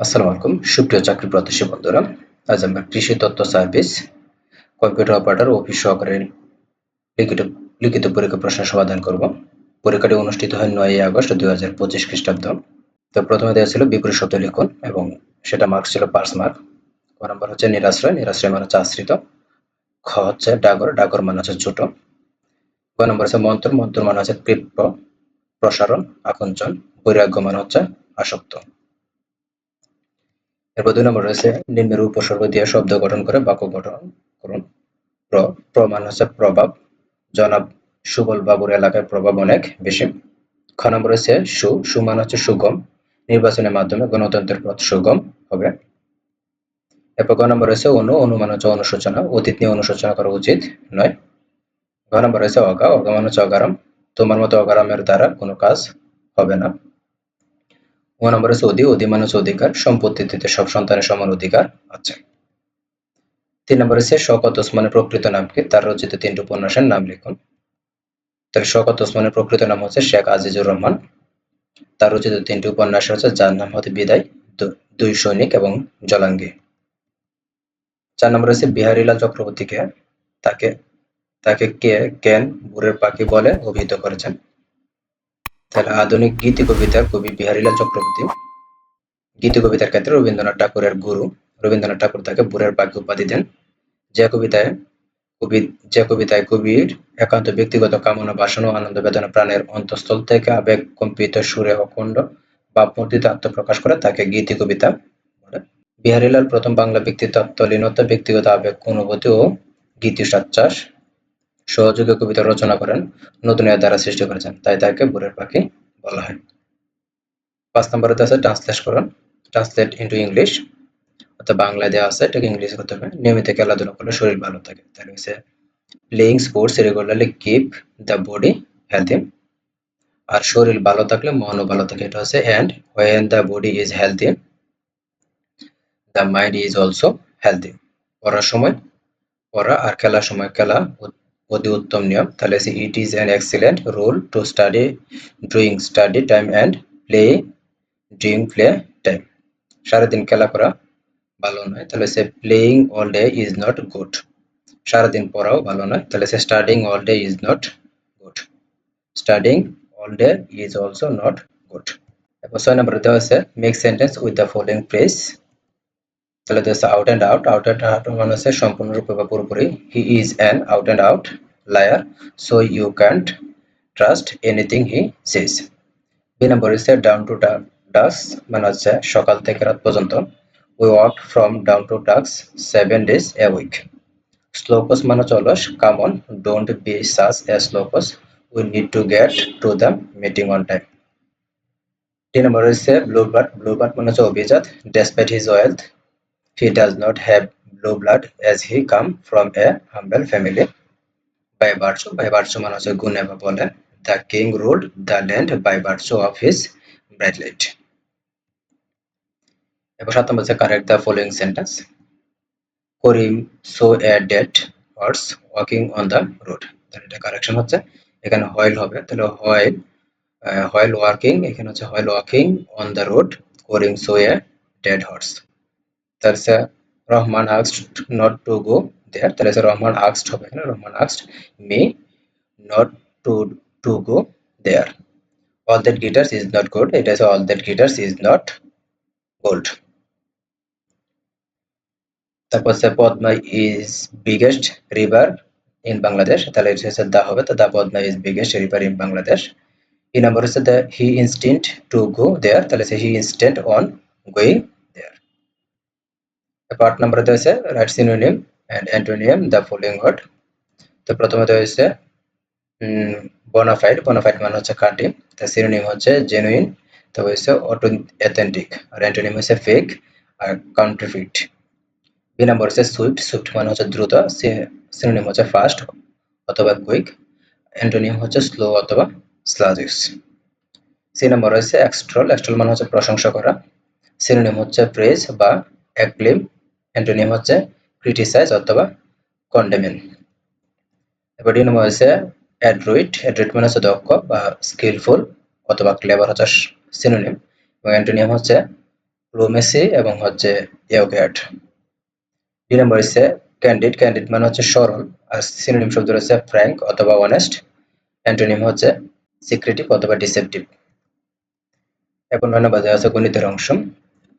আসসালামু আলাইকুম। সুপ্রিয় চাকরি প্রত্যাশী বন্ধুরা, আজ আমরা কৃষি তত্ত্ব সার্ভিস, কম্পিউটার অপারেটর, অফিস সহকারী লিখিত লিখিত পরীক্ষা প্রশ্ন সমাধান করব। পরীক্ষাটি অনুষ্ঠিত হয় নয় আগস্ট দুই হাজার পঁচিশ খ্রিস্টাব্দ। তো প্রথমে দেওয়া ছিল বিপরীত শব্দ লিখুন এবং সেটা মার্কস ছিল পাঁচ মার্ক ক নম্বর হচ্ছে নিরাশ্রয়। নিরাশ্রয় মানে হচ্ছে আশ্রিত। খ হচ্ছে ডাগর। ডাগর মানে হচ্ছে ছোট। ক নম্বর হচ্ছে মন্ত্র। মন্ত্র মানে হচ্ছে কৃপ্য প্রসারণ, আকঞ্চন। বৈরাগ্য মানে হচ্ছে আসক্ত। এরপর দুই নম্বর রয়েছে, নিম্নের উপসর্গ দিয়ে শব্দ গঠন করে বাক্য গঠন করুন। প্র, প্রমাণ হচ্ছে প্রভাব। জনাব সুবল বাবুর এলাকায় প্রভাব অনেক বেশি। খ নম্বর রয়েছে সু, সুমান হচ্ছে সুগম। নির্বাচনের মাধ্যমে গণতন্ত্রের পথ সুগম হবে। এরপর গ নম্বর রয়েছে অনু, অনুমান হচ্ছে অনুশোচনা। অতীত নিয়ে অনুশোচনা করা উচিত নয়। ঘ নম্বর রয়েছে অগা। অগমান হচ্ছে অগারাম। তোমার মতো অগারামের দ্বারা কোনো কাজ হবে না। ও নম্বর হচ্ছে অধি অধি মানে অধিকার সম্পত্তিতে সব সন্তানের সমান অধিকার আছে। তিন নম্বর হচ্ছে শওকত ওসমানের প্রকৃত নাম কি তার রচিত তিনটি উপন্যাসের নাম লিখুন। তাহলে শওকত ওসমানের প্রকৃত নাম হচ্ছে শেখ আজিজুর রহমান। তার রচিত তিনটি উপন্যাস হচ্ছে যার নাম হতে বিদায় দুই সৈনিক এবং জলাঙ্গি। চার নম্বর হচ্ছে বিহারীলাল চক্রবর্তীকে তাকে তাকে কে কেন বুড়ের পাখি বলে অভিহিত করেছেন। তাহলে আধুনিক গীতি কবিতার কবি বিহারীলাল চক্রবর্তী। গীতি কবিতার ক্ষেত্রে রবীন্দ্রনাথ ঠাকুরের গুরু। রবীন্দ্রনাথ ঠাকুর তাকে বুড়ের পাখি উপাধি দেন। যে কবিতায় কবি, যে কবিতায় কবির একান্ত ব্যক্তিগত কামনা, বাসনা আনন্দ বেদনা প্রাণের অন্তঃস্থল থেকে আবেগ কম্পিত সুরে অখণ্ড বা ভাবমূর্তিতে আত্মপ্রকাশ করে তাকে গীতি কবিতা বলে। বিহারীলাল প্রথম বাংলা ব্যক্তিত্ব লীনতা ব্যক্তিগত আবেগ, অনুভূতি ও গীতি সাচ্চাস সহযোগী কবিতা রচনা করেন, নতুন দ্বারা সৃষ্টি করেছেন, তাই তাকে বুড়ের পাখি বলা হয়। পাঁচ নম্বরে আছে ট্রান্সলেট করুন ট্রান্সলেট ইন্টু ইংলিশ অর্থাৎ বাংলায় দেওয়া আছে, এটাকে ইংলিশ করতে হবে। নিয়মিত খেলাধুলা করলে শরীর ভালো থাকে। তাহলে হচ্ছে playing sports regularly keep the body healthy আর শরীর ভালো থাকলে মনও ভালো থাকে। এটা হচ্ছে and when the body is healthy the mind is also healthy পড়ার সময়, পড়া আর খেলার সময়, খেলা অতি উত্তম নিয়ম। তাহলে it is an excellent rule to study during study time and play during play time সারাদিন খেলা করা ভালো নয়। তাহলে সে playing all day is not good সারাদিন পড়াও ভালো নয়। তাহলে সে studying all day is not good studying all day is also not good এরপর ছয় নম্বর দেওয়া আছে make sentence with the following phrase তাহলে দেওয়া out and out out and out মানে হচ্ছে সম্পূর্ণরূপে বা পুরোপুরি। He is an out and out liar so you can't trust anything he says দুই নম্বর হচ্ছে ডাউন টু ডাক্স মানে হচ্ছে সকাল থেকে রাত পর্যন্ত। We work from dawn to ducks seven days a week slowcoach মানে হচ্ছে অলস come on don't be such a slowcoach we need to get to the meeting on time তিন নম্বর হচ্ছে ব্লু বার্ড ব্লু বার্ড মানে হচ্ছে অভিজাত despite his wealth he does not have blue blood as he come from a humble family. By virtue by virtue গুণে বা বলে the king ruled the land by virtue of his correct the following sentence Karim saw a dead horse walking on the road. তাহলে এটা correction হচ্ছে। এখানে while হবে। তাহলে while while working এখানে হচ্ছে while walking on the road Karim saw a dead horse তাহলে Rahman asked not to go there তাহলে রহমান আস্কড হবে এখানে Rahman asked me not to to go there all that glitters is not gold. It is all that glitters is not gold. তারপর হচ্ছে Padma is biggest river in Bangladesh তাহলে এটা হচ্ছে the হবে, তো the Padma is biggest river in Bangladesh এই number হচ্ছে the he ইনস্টিন্ট two go there তাহলে he insisted on going part number দেওয়া হয়েছে write synonym and antonym the following word তো প্রথমে দেওয়া হয়েছে বোনাফাইড বোনাফাইড মানে হচ্ছে খাঁটি তার সিনোনিম হচ্ছে জেনুইন তবে হচ্ছে অটো অথেন্টিক আর অ্যান্টোনিম হচ্ছে ফেক আর কাউন্টারফিট বি নাম্বার হচ্ছে সুইফট সুইফট মানে হচ্ছে দ্রুত সিনোনিম হচ্ছে ফাস্ট অথবা কুইক অ্যান্টোনিম হচ্ছে স্লো অথবা স্লাজিক্স সি নাম্বার হচ্ছে এক্সট্রল এক্সট্রল মানে হচ্ছে প্রশংসা করা। সিনোনিম হচ্ছে প্রেজ বা অ্যাক্লেম অ্যান্টোনিম হচ্ছে ক্রিটিসাইজ অথবা কন্ডেমেন এবার ডি নম্বর হচ্ছে অ্যাড্রয়েড অ্যাড্রয়েড মানে হচ্ছে দক্ষ বা স্কিলফুল অথবা ক্লেভার হচ্ছে সিনোনিম এবং অ্যান্টোনিয়াম হচ্ছে রোমেসি এবং হচ্ছে ইয়োগেট দুই নম্বর হচ্ছে ক্যান্ডিড ক্যান্ডিড মানে হচ্ছে সরল আর সিনোনিম শব্দ রয়েছে ফ্র্যাঙ্ক অথবা অনেস্ট অ্যান্টোনিম হচ্ছে সিক্রেটিভ অথবা ডিসেপটিভ এখন নয় আছে গণিতের অংশ।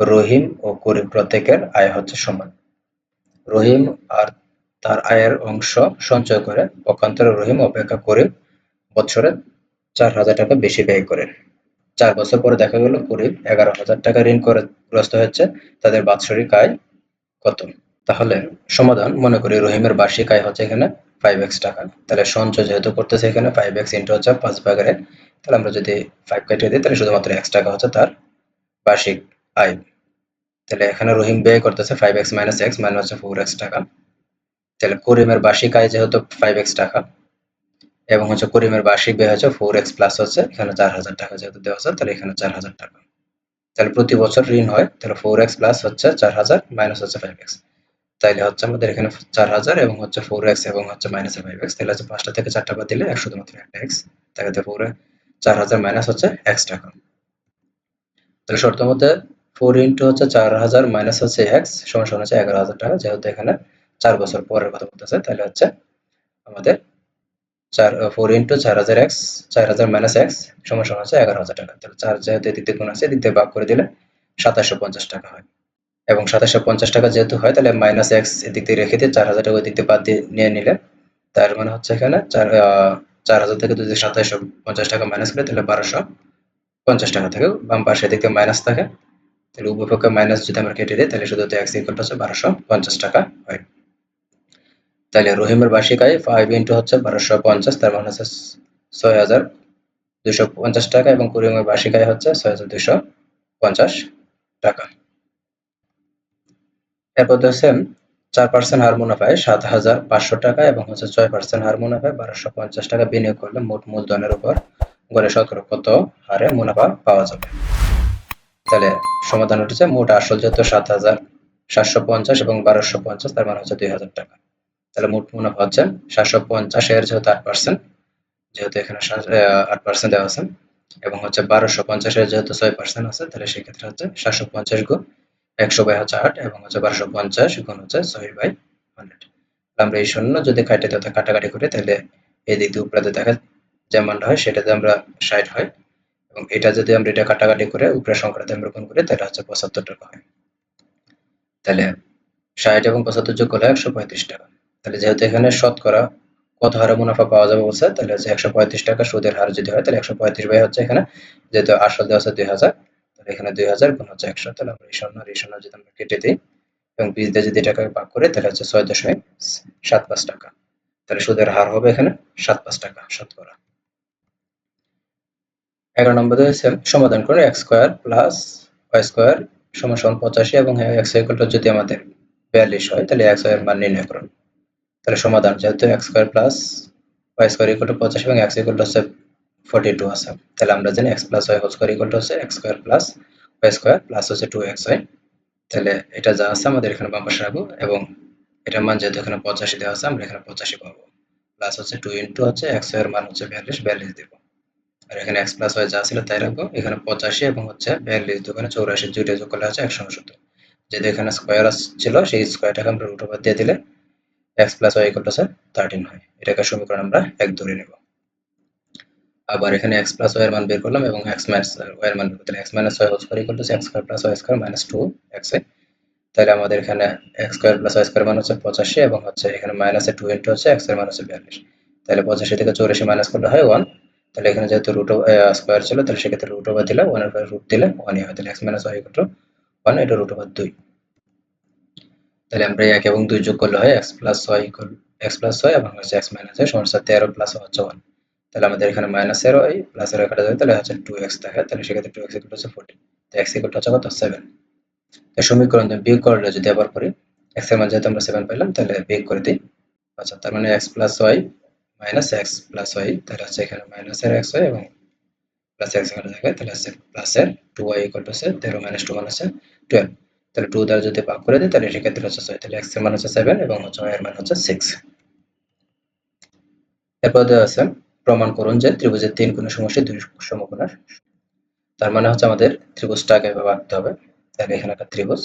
রহিম ও করিম প্রত্যেকের আয় হচ্ছে সমান। রহিম আর তার আয়ের অংশ সঞ্চয় করে পক্ষান্তরে রহিম অপেক্ষা করিম বছরে চার হাজার টাকা বেশি ব্যয় করেন চার বছর পরে দেখা গেল করিম এগারো হাজার টাকা ঋণ করে গ্রস্ত হচ্ছে তাদের বাৎসরিক আয় কত? তাহলে সমাধান মনে করি রহিমের বার্ষিক আয় হচ্ছে এখানে ফাইভ এক্স টাকা। তাহলে সঞ্চয় যেহেতু করতেছে এখানে ফাইভ এক্স ইন্টু হচ্ছে পাঁচ ভাগের তাহলে আমরা যদি ফাইভ কেটে দিই, তাহলে শুধুমাত্র এক্স টাকা হচ্ছে তার বার্ষিক আয় তাহলে এখানে রহিম ব্যয় করতেছে ফাইভ এক্স মাইনাস এক্স মানে হচ্ছে ফোর এক্স টাকা। তাহলে করিমের বার্ষিক আয় যেহেতু ফাইভ এক্স টাকা, এবং হচ্ছে করিমের বার্ষিক ব্যয় হচ্ছে ফোর এক্স প্লাস হচ্ছে এখানে চার হাজার টাকা যেহেতু দেওয়া আছে, তাহলে এখানে চার হাজার টাকা। তাহলে প্রতি বছর ঋণ হয়, তাহলে ফোর এক্স প্লাস হচ্ছে চার হাজার মাইনাস হচ্ছে ফাইভ এক্স তাইলে হচ্ছে আমাদের এখানে চার হাজার এবং হচ্ছে ফোর এক্স এবং হচ্ছে মাইনাস ফাইভ এক্স তাহলে হচ্ছে পাঁচটা থেকে চারটা বাদ দিলে শুধুমাত্র একটা এক্স তাহলে ফোর চার হাজার মাইনাস হচ্ছে এক্স টাকা। তাহলে শর্ত মতে ফোর ইন্টু হচ্ছে চার হাজার মাইনাস হচ্ছে এক্স সমান সমান হচ্ছে এগারো হাজার টাকা। যেহেতু এখানে চার বছর পরের কথা বলতেছে, তাহলে হচ্ছে আমাদের চার ফোর ইন্টু চার হাজার এক্স চার হাজার মাইনাস এক্স সমান সমান হচ্ছে এগারো হাজার টাকা। তাহলে চার যেহেতু এদিক দিয়ে গুণ আছে, এদিক দিয়ে ভাগ করে দিলে সাতাশশো পঞ্চাশ টাকা হয়। এবং সাতাশশো পঞ্চাশ টাকা যেহেতু হয়, তাহলে মাইনাস এক্স এদিক দিয়ে রেখে দিয়ে চার হাজার টাকা ওই দিক দিয়ে বাদ দিয়ে নিয়ে নিলে তার মানে হচ্ছে এখানে চার চার হাজার থেকে যদি সাতাশশো পঞ্চাশ টাকা মাইনাস করে, তাহলে বারোশো পঞ্চাশ টাকা থাকে। বাম পাশে দিকে মাইনাস থাকে। তাহলে উপপক্ষে মাইনাস যদি আমরা কেটে দিই, তাহলে শুধু এক্স ইকুয়াল হচ্ছে বারোশো পঞ্চাশ টাকা হয় তাহলে রহিমের বার্ষিক আয় ফাইভ ইন্টু হচ্ছে বারোশো পঞ্চাশ, তার মানে হচ্ছে ছয় হাজার দুশো পঞ্চাশ টাকা এবং করিমের বার্ষিক আয় হচ্ছে ছয় হাজার দুশো পঞ্চাশ টাকা। এরপর হচ্ছে চার পার্সেন্ট হার মুনাফায় সাত হাজার পাঁচশো টাকা এবং হচ্ছে ছয় পার্সেন্ট হার মুনাফায় বারোশো পঞ্চাশ টাকা বিনিয়োগ করলে মোট মূলধনের উপর গড়ে শতকরা কত হারে মুনাফা পাওয়া যাবে? তাহলে সমাধান হচ্ছে মোট আসল যেহেতু সাত হাজার সাতশো পঞ্চাশ এবং বারোশো পঞ্চাশ, তার মানে হচ্ছে দুই হাজার টাকা। তাহলে মোট মুনাফা হচ্ছে সাতশো পঞ্চাশ এর যেহেতু আট পার্সেন্ট যেহেতু এখানে আট পার্সেন্ট দেওয়া আছে, এবং হচ্ছে বারোশো পঞ্চাশের যেহেতু ছয় পার্সেন্ট আছে, তাহলে সেক্ষেত্রে হচ্ছে সাতশো পঞ্চাশ গুণ একশো বাই হচ্ছে আট, এবং হচ্ছে বারোশো পঞ্চাশ গুণ হচ্ছে ছয় বাই হান্ড্রেড। আমরা এই শূন্য যদি কাটে তাতে কাটাকাটি করি, তাহলে এই দিক দিয়ে উপরে দেখা যে মানটা হয়, সেটাতে আমরা ষাট হয়। এবং এটা যদি আমরা এটা কাটাকাটি করে উপরে সংখ্যাটা আমরা গুণ করি, তাহলে হচ্ছে পঁচাত্তর টাকা হয়। তাহলে ষাট এবং পঁচাত্তর যোগ করলে একশো পঁয়ত্রিশ টাকা। তাহলে যেহেতু এখানে শতকরা কত হারে মুনাফা পাওয়া যাবে বলছে, তাহলে হচ্ছে একশো পঁয়ত্রিশ টাকা সুদের হার যদি হয়, তাহলে একশো পঁয়ত্রিশ বাই হচ্ছে এখানে যেহেতু আসল দেওয়া আছে দুই হাজার, তাহলে এখানে দুই হাজার গুণ হচ্ছে একশো। তাহলে আমরা এই শূন্য এই শূন্য যদি আমরা কেটে দিই এবং বীজ দিয়ে যদি টাকাকে ভাগ করে, তাহলে হচ্ছে ছয় দশমিক সাত পাঁচ টাকা। তাহলে সুদের হার হবে এখানে সাত পাঁচ টাকা শতকরা। এগারো নম্বর সমাধান করে X square plus Y square সমান সমান পঁচাশি এবং এক্স ইকুয়ালটা যদি আমাদের বিয়াল্লিশ হয়, তাহলে এক্সের মান নির্ণয় করুন। তাহলে সমাধান, যেহেতু X square plus Y square equal to পঁচাশি এবং এক্স ইকুয়াল হচ্ছে ফোর্টি টু আছে, তাহলে আমরা জানি X plus Y whole square equal to হচ্ছে X square plus Y square plus হচ্ছে টু এক্স ওয়াই তাহলে এটা যা আছে আমাদের এখানে বাম পাশে রাখব এবং এটার মান যেহেতু এখানে পঁচাশি দেওয়া আছে, আমরা এখানে পঁচাশি পাবো। প্লাস হচ্ছে টু ইন্টু হচ্ছে এক্সের মান হচ্ছে বিয়াল্লিশ বিয়াল্লিশ দেবো। আর এখানে এক্স প্লাস ওয়াই যা ছিল তাই রাখব। এখানে পঁচাশি এবং হচ্ছে বিয়াল্লিশ দোকানে চৌরাশি, দুইটা যোগ করলে হচ্ছে একশো উনসত্তর। যেহেতু এখানে স্কোয়ার ছিল, সেই স্কোয়ারটাকে আমরা রুট ওভার দিয়ে দিলে X plus Y equal to thirteen হয়। এটাকে সমীকরণ আমরা এক ধরে নেব। আবার এখানে এক্স প্লাস ওয়াই এর মান বের করলাম এবং এক্স মাইনাস ওয়াই এর মান বের করলাম। X minus Y whole square equal to X square plus Y square minus two X এ। তাহলে আমাদের এখানে X square plus Y square মান হচ্ছে পঁচাশি এবং হচ্ছে এখানে মাইনাসে টু ইন্টু হচ্ছে এক্সের মান হচ্ছে বিয়াল্লিশ। তাহলে পঁচাশি থেকে চৌরাশি মাইনাস করলে হয় ওয়ান তাহলে এখানে যেহেতু রুট স্কোয়ার ছিল, তাহলে সেক্ষেত্রে রুট ওভার দিলে ওয়ানের পরে রুট দিলে ওয়ানই হয় তাহলে X minus Y two one এটা রুট ওভার দুই। তাহলে আমরা এক এবং দুই যোগ করলে হয় X plus Y equal X plus Y এবং হচ্ছে এক্স মাইনাস ওয়াই সমস্যা তেরো প্লাস হচ্ছে ওয়ান তাহলে আমাদের এখানে মাইনাস এর ওয়াই প্লাস এর কাটা যাবে তাহলে হচ্ছে টু এক্স থাকে, তাহলে সেক্ষেত্রে টু এক্স ইকুয়াল হচ্ছে ফোর্টি তো এক্স ইকুয়াল হচ্ছে কত? সেভেন এই সমীকরণ বিয়োগ করলে যদি আবার করি এক্সের মান যেহেতু আমরা সেভেন পেলাম তাহলে বিয়োগ করে দিই। আচ্ছা তার মানে X plus Y minus X plus Y তাহলে হচ্ছে এখানে মাইনাস এর এক্স ওয়াই এবং প্লাস এক্স এখানে থাকে তাহলে হচ্ছে প্লাস এর টু ওয়াই ইকুয়াল হচ্ছে তেরো মাইনাস টু মান হচ্ছে টুয়েলভ তাহলে টু দ্বারা যদি ভাগ করে দিই, তাহলে সেক্ষেত্রে হচ্ছে ছয়, তাহলে এক্সের মান হচ্ছে সেভেন এবং হচ্ছে ওয়াই এর মান হচ্ছে সিক্স এরপর দেওয়া আছে, প্রমাণ করুন যে ত্রিভুজের তিন কোণের সমষ্টি দুই সমকোণের। তার মানে হচ্ছে আমাদের ত্রিভুজটাকে এভাবে আঁকতে হবে। তাহলে এখানে একটা ত্রিভুজ।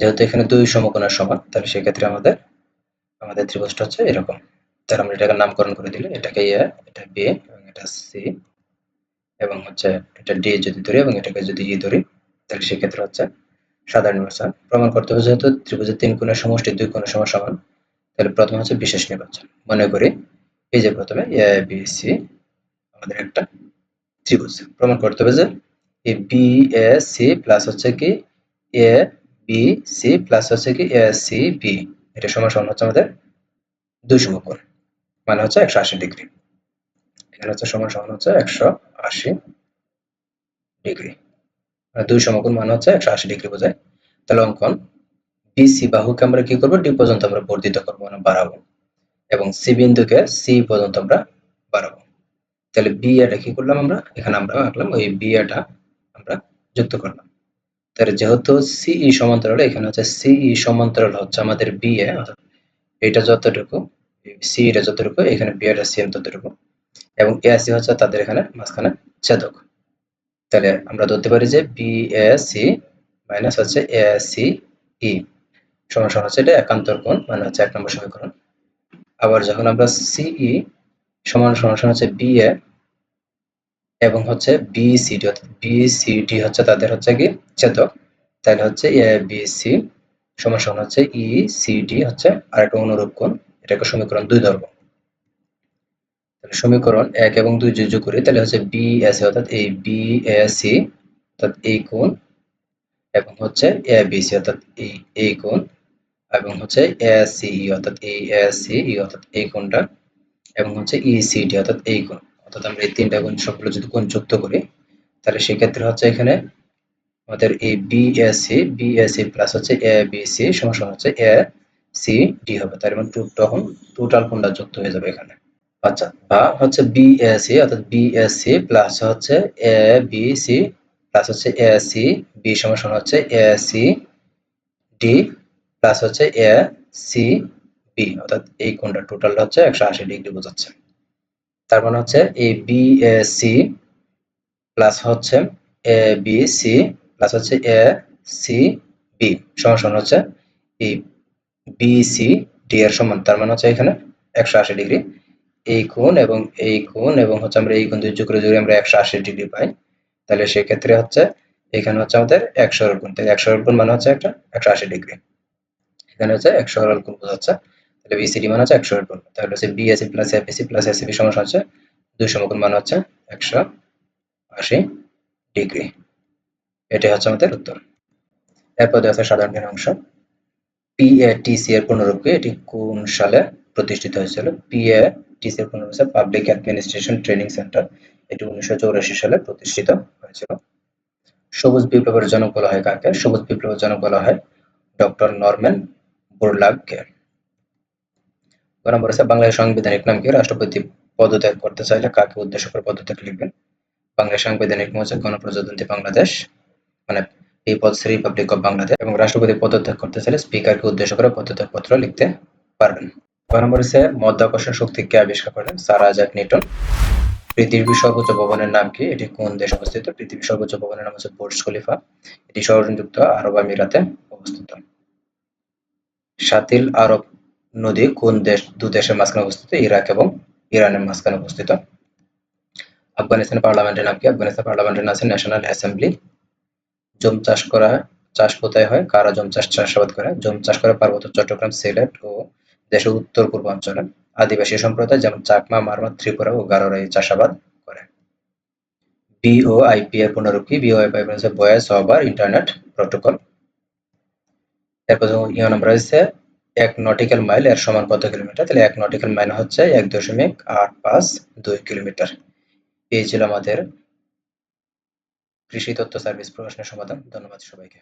যেহেতু এখানে দুই সমকোণের সমান, তাহলে সেক্ষেত্রে আমাদের আমাদের ত্রিভুজটা হচ্ছে এরকম। তাহলে আমরা এটাকে নামকরণ করে দিলে এটাকে এ এটা বি এবং এটা সি এবং হচ্ছে এটা ডি যদি ধরি এবং এটাকে যদি ই ধরি, তাহলে সেক্ষেত্রে হচ্ছে সাধারণ নির্বাচন। প্রমাণ করতে হবে, যেহেতু ত্রিভুজের তিন কোণের সমষ্টি দুই কোণের সমান সমান, তাহলে প্রথমে হচ্ছে বিশেষ নির্বাচন। মনে করি এই যে প্রথমে এ বি সি আমাদের একটা ত্রিভুজ। প্রমাণ করতে হবে যে এই বি এ সি প্লাস হচ্ছে কি এ বি সি প্লাস হচ্ছে কি এ সি বি এটা সমান সমান হচ্ছে আমাদের দুই সমকোণ। মানে হচ্ছে একশো আশি ডিগ্রি। এখানে হচ্ছে সমান সমান হচ্ছে একশো আশি ডিগ্রি। মানে দুই সমকোণ মানে হচ্ছে একশো আশি ডিগ্রি বোঝায় তাহলে অঙ্কন বিসি বাহুকে আমরা কি করব? ডি পর্যন্ত আমরা বর্ধিত করব মানে বাড়াবো। এবং সি বিন্দুকে সি পর্যন্ত আমরা বাড়াবো। তাহলে বি এটা কি করলাম আমরা? এখানে আমরা আঁকলাম, ওই বি এটা আমরা যুক্ত করলাম। তাহলে যেহেতু সিই সমান্তরাল, এখানে হচ্ছে সিই সমান্তরাল হচ্ছে আমাদের বি এ এটা যতটুকু সি এটা যতটুকু এখানে বি এটা সিএম ততটুকু এবং এ সি হচ্ছে তাদের এখানে মাঝখানে ছেদক। তাহলে আমরা ধরতে পারি যে বি এ সি মাইনাস হচ্ছে এ সি ই সমান হচ্ছে এটা একান্তর কোণ মানে হচ্ছে এক নম্বর সমীকরণ। আবার যখন আমরা সিই সমান সমান সমান হচ্ছে বি এ এবং হচ্ছে বিসিডি অর্থাৎ বিসিডি হচ্ছে তাদের হচ্ছে কি ছেদক। তাহলে হচ্ছে এ বি সি সমান সমান হচ্ছে ই সি ডি হচ্ছে আরেকটা অনুরূপ কোণ। এটাকে সমীকরণ দুই ধরবো। তাহলে সমীকরণ এক এবং দুই যোগ করি, তাহলে হচ্ছে বি এস অর্থাৎ এই বি এ সি অর্থাৎ এই কোণ, এবং হচ্ছে এ বি সি অর্থাৎ এই এই কোণ, এবং হচ্ছে এ সি ই অর্থাৎ এই এ সি ই অর্থাৎ এই কোণটা, এবং হচ্ছে ই সি ডি অর্থাৎ এই কোণ। অর্থাৎ আমরা এই তিনটা কোণ সবগুলো যদি কোণ যুক্ত করি, তাহলে সেক্ষেত্রে হচ্ছে এখানে আমাদের এই বিএসসি বিএসসি প্লাস হচ্ছে এ বি সি সমান হচ্ছে এ সি ডি হবে। তার মানে টু তখন টোটাল কোনটা যুক্ত হয়ে যাবে এখানে? আচ্ছা বা হচ্ছে বিএসসি অর্থাৎ বিএসসি প্লাস হচ্ছে এ বি সি প্লাস হচ্ছে এ সি বি সমান হচ্ছে এ সি ডি প্লাস হচ্ছে এ সি বি অর্থাৎ এই কোণটা টোটাল হচ্ছে একশো আশি ডিগ্রি বোঝাচ্ছে। তার মানে হচ্ছে এই বি এ সি প্লাস হচ্ছে এ বি সি প্লাস হচ্ছে এ সি বি সমান হচ্ছে এই বি সি ডি এর সমান, তার মানে হচ্ছে এখানে একশো আশি ডিগ্রি। এই কোণ এবং এই কোণ এবং হচ্ছে আমরা এই কোণ দুই যোগ করে যদি আমরা একশো আশি ডিগ্রি পাই, তাহলে সেক্ষেত্রে হচ্ছে এখানে হচ্ছে আমাদের একশো কোণ তাহলে একশো কোণ মানে হচ্ছে একটা একশো আশি ডিগ্রি। এখানে হচ্ছে একশো কোণ বোঝাচ্ছে। তাহলে বিসিডি মানে হচ্ছে একশো কোণ তাহলে হচ্ছে BAC plus APC plus ACB সমান হচ্ছে দুই সমকোণ মানে হচ্ছে একশো আশি ডিগ্রি। এটাই হচ্ছে আমাদের উত্তর। এরপর আছে সাধারণ জ্ঞান অংশ। পিএটিসি এর পুনরূপকে এটি কোন সালে প্রতিষ্ঠিত হয়েছিল? পিএটিসি এর পুনরূপ পাবলিক অ্যাডমিনিস্ট্রেশন ট্রেনিং সেন্টার এটি উনিশশো সালে প্রতিষ্ঠিত হয়েছিল। সবুজ বিপ্লবের জনক বলা হয় কাকে? সবুজ বিপ্লবের জনক বলা হয় ডক্টর নরম্যান বোরলাগকে। নম্বর আছে বাংলাদেশ সাংবিধানিক নাম কি? রাষ্ট্রপতি পদত্যাগ করতে চাইলে কাকে উদ্দেশ্য করে পদত্যাগ লিখবেন? বাংলাদেশ সাংবিধানিক হচ্ছে গণপ্রজাতন্ত্রী বাংলাদেশ মানে পিপলস রিপাবলিক অফ বাংলাদেশ এবং রাষ্ট্রপতি পদত্যাগ করতে চাইলে স্পিকারকে উদ্দেশ্য করে পদত্যাগ পত্র লিখতে পারবেন। নম্বর মধ্যাকর্ষণ শক্তি কে আবিষ্কার করেন স্যার আইজাক নিউটন। পৃথিবীর সর্বোচ্চ ভবনের নাম কি? এটি কোন দেশে অবস্থিত? পৃথিবীর সর্বোচ্চ ভবনের নাম হচ্ছে বুর্জ খলিফা। এটি সংযুক্ত আরব আমিরাতে অবস্থিত। সাতিল আরব নদী কোন দেশ দু দেশের মাঝখানে অবস্থিত? ইরাক এবং ইরানের মাঝখানে অবস্থিত। আফগানিস্তান পার্লামেন্টের নাম কি? আফগানিস্তান পার্লামেন্টের নাম আছে ন্যাশনাল অ্যাসেম্বলি জম চাষ করা চাষ কোথায় হয়, কারা জম চাষ, চাষাবাদ করে। জম চাষ করে পার্বত্য চট্টগ্রাম, সিলেট ও দেশের উত্তর পূর্বাঞ্চলে আদিবাসী সম্প্রদায়, যেমন চাকমা, মারমা, ত্রিপুরা ও গারোরা চাষাবাদ করে। বিও বিওআইপি এর পুনরূপ কি বিওআইপি হচ্ছে ভয়েস ওভার ইন্টারনেট প্রোটোকল এরপর ইউ নাম্বার হচ্ছে এক নটিক্যাল মাইল এর সমান কত কিলোমিটার? তাহলে এক নটিক্যাল মাইল হচ্ছে এক দশমিক আট পাঁচ দুই কিলোমিটার। এই ছিল আমাদের কৃষি তথ্য সার্ভিস প্রশ্নের সমাধান। ধন্যবাদ সবাইকে।